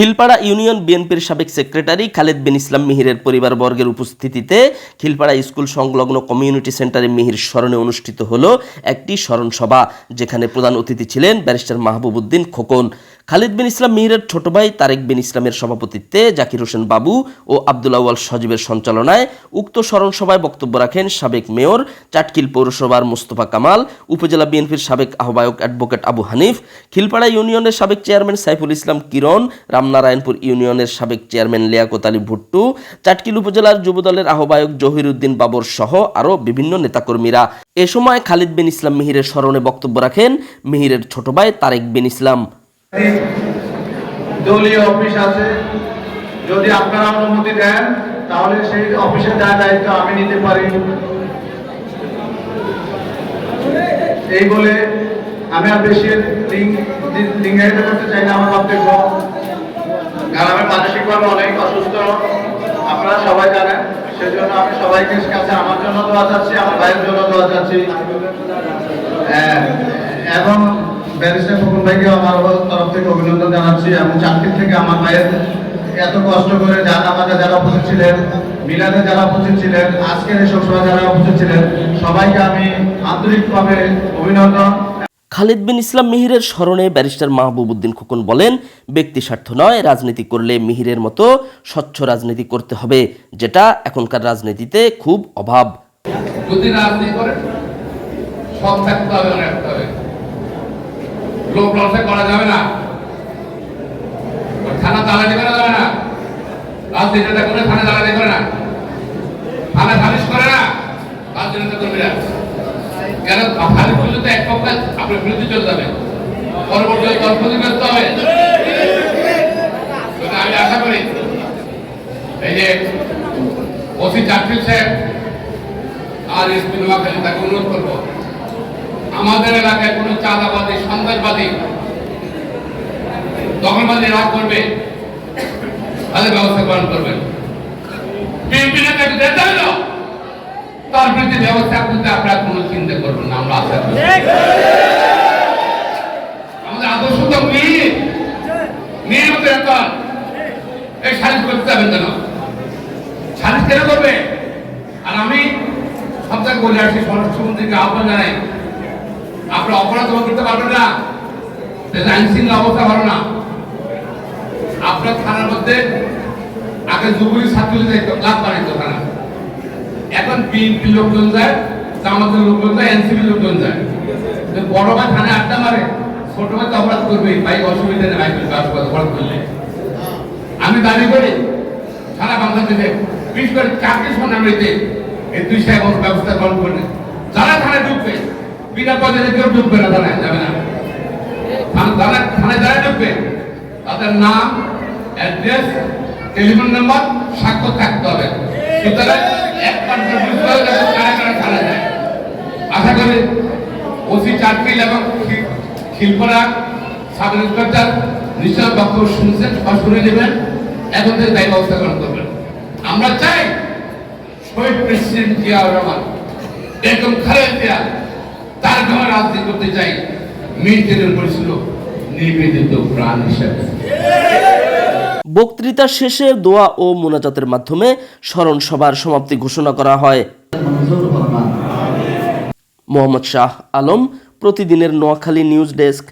Khilpara union বিএনপির সাবেক secretary Khaled বিন ইসলাম মিহিরের পরিবারবর্গের উপস্থিতিতে খিলপাড়া স্কুল সংলগ্ন কমিউনিটি সেন্টারে মিহির স্মরণে অনুষ্ঠিত হলো একটি স্মরণ সভা যেখানে প্রধান অতিথি ছিলেন ব্যারিস্টার মাহবুব উদ্দিন খোকন। খালিদ বিন ইসলাম মিহিরের ছোট ভাই তারেক বিন ইসলামের সভাপতিত্বে জাকির হোসেন বাবু ও আব্দুল আউয়াল সজীবের সঞ্চালনায় উক্ত স্মরণ সভায় বক্তব্য রাখেন সাবেক মেয়র চাটকিল পৌরসভার মোস্তফা কামাল, উপজেলা বিএনপির সাবেক আহ্বায়ক অ্যাডভোকেট আবু হানিফ, খিলপাড়া ইউনিয়নের সাবেক চেয়ারম্যান সাইফুল ইসলাম কিরণ, রামনারায়ণপুর ইউনিয়নের সাবেক চেয়ারম্যান লিয়াকত আলী ভুট্টু, চাটকিল উপজেলার যুবদলের আহ্বায়ক জহিরুদ্দিন বাবর সহ আরও বিভিন্ন নেতাকর্মীরা। এ সময় খালিদ বিন ইসলাম মিহিরের স্মরণে বক্তব্য রাখেন মিহিরের ছোট ভাই তারেক বিন ইসলাম। দলীয় অফিস আছে। যদি আপনারা অনুমতি দেন তাহলে সেই অফিসের যা দায়িত্ব আমি নিতে পারি। এই বলে আমি আর বেশি লিঙ্গায়িত করতে চাই না আমার বক্তব্য। কারণ আমি মানসিকভাবে অনেক অসুস্থ। আপনারা সবাই জানেন সেজন্য আমি সবাইকে কাছে আমার জন্য দোয়া চাচ্ছি আমার ভাইয়ের জন্য দোয়া চাচ্ছি। হ্যাঁ, এবং ব্যারিস্টার ফকুন ভাইকে আমার তরফ থেকে অভিনন্দন জানাচ্ছি এবং চাকরি থেকে আমার ভাইয়ের এত কষ্ট করে যারা আমাদের যারা উপস্থিত ছিলেন মিলাদে যারা উপস্থিত ছিলেন আজকের এই যারা উপস্থিত ছিলেন সবাইকে আমি আন্তরিকভাবে অভিনন্দন। খালিদ বিন ইসলাম মিহিরের স্মরণে ব্যারিস্টার মাহবুব উদ্দিন খোকন বলেন ব্যক্তি স্বার্থ নয় রাজনীতি করলে মিহিরের মতো স্বচ্ছ রাজনীতি করতে হবে যেটা এখনকার রাজনীতিতে খুব অভাব। যদি রাজনীতি করেন সব থাকতে হবে মনে রাখতে হবে করা যাবে না। থানা দালালি করা যাবে না। রাজনীতিটা করে থানা দালালি করে না। থানা সালিশ করে না। রাজনীতি কেন? তো এক পক্ষে আপনার বিরুদ্ধে চলে যাবে। পরবর্তী দল ক্ষতিগ্রস্ত হবে। আমি আশা করি। এই যে ওসি চাকরি সাহেব আর এসপি নোয়াখালী, তাকে অনুরোধ করব। আমাদের এলাকায় কোনো চাঁদাবাদী সন্ত্রাসবাদী দখলবাদী রাগ করবে, তাদের ব্যবস্থা গ্রহণ করবেন তার ব্যবস্থা করতে আপনারা কোনো চিন্তা করবেন না, আমরা আশা করি। আমাদের আদর্শ তো মেয়ে। মেয়ের মতো এই সালিশ করতে যাবেন কেন? সালিশ কেন করবে? আর আমি সবথেকে বলে আসছি স্বরাষ্ট্রমন্ত্রীকে আহ্বান জানাই। আপনারা অপরাধ করতে পারবেন না। আইন শৃঙ্খলা অবস্থা ভালো না। আপনার থানার মধ্যে আগে যুবলী ছাত্রলীগ লাভ থানা এখন বিএনপি লোকজন যায়, জামাতের লোকজন যায় এনসিপি লোকজন যায়। বড় ভাই থানায় আড্ডা মারে, ছোট ভাই তো অপরাধ করবে ভাই অসুবিধা নেই, ভাই অপরাধ করলে। আমি দাবি করি, সারা বাংলাদেশে, বিশেষ করে চাকরি সোনামৃতে এই দুই সাহেব ব্যবস্থা গ্রহণ করলেন। যারা থানায় ঢুকবে বিনা পয়সাতে কেউ ঢুকবে না, থানায় যাবে না। থানা- থানায় থানায় যারা ঢুকবে তাদের নাম, অ্যাড্রেস, টেলিফোন নাম্বার স্বাক্ষর থাকতে হবে। আশা করি ওসি চাকরি এবং খিলপাড়া সাব ইন্সপেক্টর নিশ্চয় বক্তব্য শুনছেন বা শুনে নেবেন এখন থেকে দায়ী ব্যবস্থা গ্রহণ করবেন। আমরা চাই শহীদ প্রেসিডেন্ট জিয়াউর রহমান এরকম খালেদ জিয়া তার ঘর রাজনীতি করতে চাই। মিন্টেনের করেছিল নিবেদিত প্রাণ হিসেবে। বক্তৃতা শেষে দোয়া ও মোনাজাতের মাধ্যমে স্মরণ সভার সমাপ্তি ঘোষণা করা হয়। মোহাম্মদ শাহ আলম প্রতিদিনের নোয়াখালী নিউজ ডেস্ক।